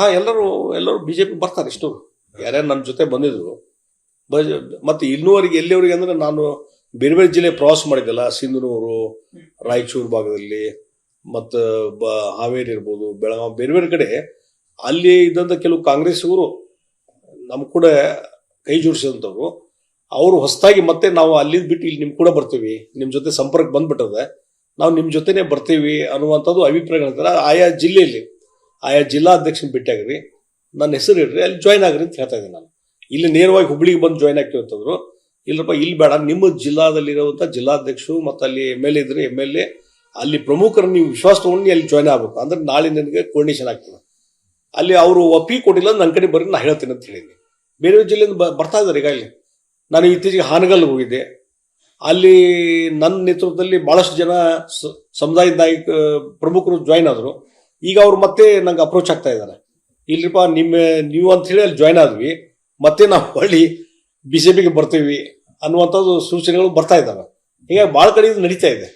ಹಾ, ಎಲ್ಲರೂ ಎಲ್ಲರೂ ಬಿಜೆಪಿ ಬರ್ತಾರೆ ಇಷ್ಟು. ಯಾರ್ಯಾರು ನನ್ನ ಜೊತೆ ಬಂದಿದ್ರು. ಮತ್ತೆ ಇನ್ನೂವರೆಗೆ ಎಲ್ಲಿವರೆಗೆ ಅಂದ್ರೆ ನಾನು ಬೇರೆ ಬೇರೆ ಜಿಲ್ಲೆ ಪ್ರವಾಸ ಮಾಡಿದ್ದೆಲ್ಲ, ಸಿಂಧನೂರು, ರಾಯಚೂರು ಭಾಗದಲ್ಲಿ, ಮತ್ತು ಬ, ಹಾವೇರಿ ಇರ್ಬೋದು, ಬೆಳಗಾವಿ ಬೇರೆ ಬೇರೆ ಕಡೆ, ಅಲ್ಲಿ ಇದ್ದಂಥ ಕೆಲವು ಕಾಂಗ್ರೆಸ್ಸಿಗರು ನಮ್ಮ ಕೂಡ ಕೈ ಜೋಡಿಸಿದಂಥವ್ರು ಅವರು ಹೊಸದಾಗಿ ಮತ್ತೆ ನಾವು ಅಲ್ಲಿದ್ ಬಿಟ್ಟು ಇಲ್ಲಿ ನಿಮ್ ಕೂಡ ಬರ್ತೀವಿ. ನಿಮ್ಮ ಜೊತೆ ಸಂಪರ್ಕ ಬಂದ್ಬಿಟ್ಟದೆ. ನಾವು ನಿಮ್ಮ ಜೊತೆನೆ ಬರ್ತೀವಿ ಅನ್ನುವಂಥದ್ದು ಅಭಿಪ್ರಾಯಗಳಿರ್ತಾರೆ ಆಯಾ ಜಿಲ್ಲೆಯಲ್ಲಿ. ಆಯಾ ಜಿಲ್ಲಾ ಅಧ್ಯಕ್ಷನ ಭೇಟಿಯಾಗ್ರಿ. ನನ್ನ ಹೆಸರು ಇಡ್ರಿ ಅಲ್ಲಿ ಜಾಯ್ನ್ ಆಗ್ರಿ ಅಂತ ಹೇಳ್ತಾ ಇದ್ದೀನಿ ನಾನು. ಇಲ್ಲಿ ನೇರವಾಗಿ ಹುಬ್ಳಿಗೆ ಬಂದು ಜಾಯ್ನ್ ಆಗ್ತೀವಿ ಅಂತಂದ್ರು ಇಲ್ಲಪ್ಪ ಇಲ್ಲಿ ಬೇಡ. ನಿಮ್ಮ ಜಿಲ್ಲಾದಲ್ಲಿರುವಂಥ ಜಿಲ್ಲಾಧ್ಯಕ್ಷರು ಮತ್ತು ಅಲ್ಲಿ ಎಂ ಎಲ್ ಎ ಇದ್ರೆ ಎಂ ಎಲ್ ಎ ಅಲ್ಲಿ ಪ್ರಮುಖರು ನೀವು ವಿಶ್ವಾಸ ತಗೊಂಡು ಅಲ್ಲಿ ಜಾಯ್ನ್ ಆಗ್ಬೇಕು. ಅಂದ್ರೆ ನಾಳೆ ನಿನಗೆ ಕೋರ್ಡಿನೇಷನ್ ಆಗ್ತದೆ. ಅಲ್ಲಿ ಅವರು ಒಪ್ಪಿ ಕೊಟ್ಟಿಲ್ಲ ನನ್ನ ಕಡೆ ಬರ್ರಿ, ನಾ ಹೇಳ್ತೀನಿ ಅಂತ ಹೇಳಿದ್ದೀನಿ ಬೇರೆ ಜಿಲ್ಲೆಯಿಂದ ಬರ್ತಾ ಇದ್ದಾರೆ ಈಗ ಇಲ್ಲಿ ನಾನು ಇತ್ತೀಚೆಗೆ ಹಾನಗಲ್ಗೆ ಹೋಗಿದ್ದೆ. ಅಲ್ಲಿ ನನ್ನ ನೇತೃತ್ವದಲ್ಲಿ ಬಹಳಷ್ಟು ಜನ ಸಮುದಾಯದ ಪ್ರಮುಖರು ಜಾಯ್ನ್ ಆದರು. ಈಗ ಅವ್ರು ಮತ್ತೆ ನಂಗೆ ಅಪ್ರೋಚ್ ಆಗ್ತಾ ಇದ್ದಾರೆ ಇಲ್ರಿಪ್ಪ, ನಿಮ್ಮ, ನೀವು ಅಂತ ಹೇಳಿ ಅಲ್ಲಿ ಜಾಯ್ನ್ ಆದ್ವಿ. ಮತ್ತೆ ನಾವು ಹೊಳ್ಳಿ ಬಿ ಜೆ ಪಿಗೆ ಬರ್ತೀವಿ ಅನ್ನುವಂಥದ್ದು ಸೂಚನೆಗಳು ಬರ್ತಾ ಇದ್ದಾವೆ ಹೀಗಾಗಿ ಭಾಳ ಕಡೆ ಇದು ನಡೀತಾ ಇದೆ.